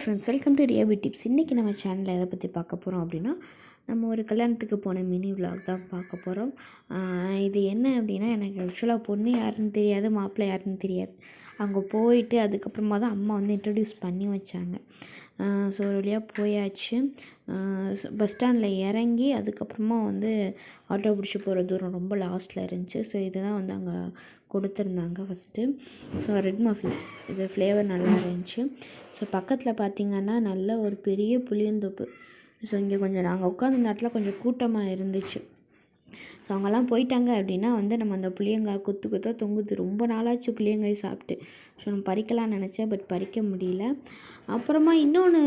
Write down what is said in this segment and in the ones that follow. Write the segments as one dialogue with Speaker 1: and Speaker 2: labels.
Speaker 1: Friends welcome to Riyabi tips இன்றைக்கி நம்ம சேனலில் எதை பற்றி பார்க்க போகிறோம் அப்படின்னா நம்ம ஒரு கல்யாணத்துக்கு போன மினி விலாக் தான் பார்க்க போகிறோம் இது என்ன அப்படின்னா எனக்கு ஆக்சுவலாக பொண்ணு யாருன்னு தெரியாது மாப்பிள்ளை யாருன்னு தெரியாது. அங்கே போயிட்டு அதுக்கப்புறமா தான் அம்மா வந்து இன்ட்ரடியூஸ் பண்ணி வச்சாங்க. ஸோ ஒரு வழியாக போயாச்சு. பஸ் ஸ்டாண்டில் இறங்கி அதுக்கப்புறமா வந்து ஆட்டோ பிடிச்சி போகிற தூரம் ரொம்ப லாஸ்ட்டில் இருந்துச்சு. ஸோ இதுதான் வந்து அங்கே கொடுத்துருந்தாங்க ஃபஸ்ட்டு ஸோ ரெட் மஃபிஸ் இது ஃப்ளேவர் நல்லா இருந்துச்சு. ஸோ பக்கத்தில் பார்த்திங்கன்னா நல்ல ஒரு பெரிய புளியந்தோப்பு. ஸோ இங்கே கொஞ்சம் நாங்கள் உட்காந்த இடத்துல கொஞ்சம் கூட்டமாக இருந்துச்சு. ஸோ அவங்கெல்லாம் போயிட்டாங்க அப்படின்னா வந்து நம்ம அந்த புளியங்காய் கொத்து கொத்தாக தொங்குது. ரொம்ப நாளாச்சு புளியங்காய் சாப்பிட்டு. ஸோ நம்ம பறிக்கலாம்னு நினச்சேன் பட் பறிக்க முடியல. அப்புறமா இன்னொன்று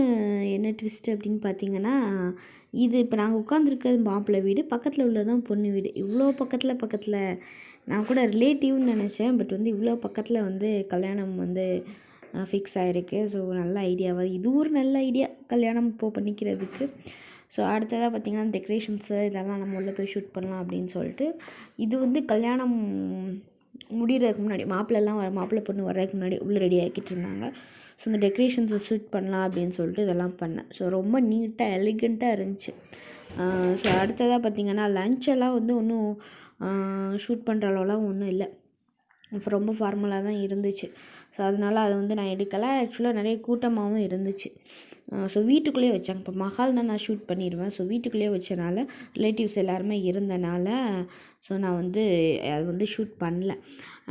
Speaker 1: என்ன ட்விஸ்ட் அப்படின்னு பார்த்தீங்கன்னா இது இப்போ நாங்கள் உட்காந்துருக்கிறது மாப்பிள்ளை வீடு பக்கத்தில் உள்ளதான் பொண்ணு வீடு. இவ்வளோ பக்கத்தில் பக்கத்தில் நான் கூட ரிலேட்டிவ்னு நினச்சேன் பட் வந்து இவ்வளோ பக்கத்தில் வந்து கல்யாணம் வந்து ஃபிக்ஸ் ஆகிருக்கு ஸோ நல்ல ஐடியாவாக இது ஒரு நல்ல ஐடியா கல்யாணம் இப்போது பண்ணிக்கிறதுக்கு. ஸோ அடுத்ததாக பார்த்திங்கன்னா டெக்ரேஷன்ஸு இதெல்லாம் நம்ம உள்ளே போய் ஷூட் பண்ணலாம் அப்படின்னு சொல்லிட்டு இது வந்து கல்யாணம் முடிகிறதுக்கு முன்னாடி மாப்பிள்ளலாம் வர மாப்பிள்ளை பொண்ணு வர்றதுக்கு முன்னாடி உள்ளே ரெடி ஆக்கிட்டு இருந்தாங்க. ஸோ இந்த டெக்ரேஷன்ஸை ஷூட் பண்ணலாம் அப்படின்னு சொல்லிட்டு இதெல்லாம் பண்ணேன். ஸோ ரொம்ப நீட்டாக எலிகண்ட்டாக இருந்துச்சு. ஸோ அடுத்ததாக பார்த்திங்கன்னா லஞ்செல்லாம் வந்து ஒன்றும் ஷூட் பண்ணுற அளவுலாம் ஒன்றும் இல்லை. ரொம்ப ஃபார்மலாக தான் இருந்துச்சு. ஸோ அதனால் அதை வந்து நான் எடுக்கலை. ஆக்சுவலாக நிறைய கூட்டமாகவும் இருந்துச்சு. ஸோ வீட்டுக்குள்ளேயே வச்சாங்க. இப்போ மஹால்னால் நான் ஷூட் பண்ணிடுவேன் ஸோ வீட்டுக்குள்ளேயே வச்சனால ரிலேட்டிவ்ஸ் எல்லாருமே இருந்தனால ஸோ நான் வந்து அது வந்து ஷூட் பண்ணல.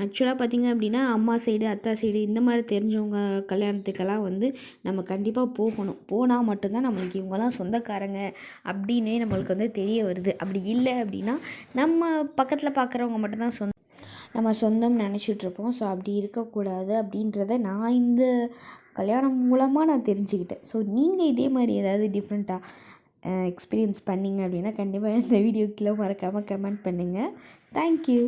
Speaker 1: ஆக்சுவலாக பார்த்திங்க அப்படின்னா அம்மா சைடு அத்தா சைடு இந்த மாதிரி தெரிஞ்சவங்க கல்யாணத்துக்கெல்லாம் வந்து நம்ம கண்டிப்பாக போகணும். போனால் மட்டும்தான் நம்மளுக்கு இவங்கெல்லாம் சொந்தக்காரங்க அப்படின்னே நம்மளுக்கு வந்து தெரிய வருது. அப்படி இல்லை அப்படின்னா நம்ம பக்கத்தில் பார்க்குறவங்க மட்டும்தான் சொந்த நம்ம சொந்தம் நினச்சிட்ருப்போம். ஸோ அப்படி இருக்கக்கூடாது அப்படின்றத நான் இந்த கல்யாணம் மூலமாக நான் தெரிஞ்சுக்கிட்டேன். ஸோ நீங்கள் இதே மாதிரி ஏதாவது டிஃப்ரெண்ட்டாக எக்ஸ்பீரியன்ஸ் பண்ணிங்க அப்படின்னா கண்டிப்பாக இந்த வீடியோ கீழே மறக்காமல் கமெண்ட் பண்ணுங்கள் தேங்க்யூ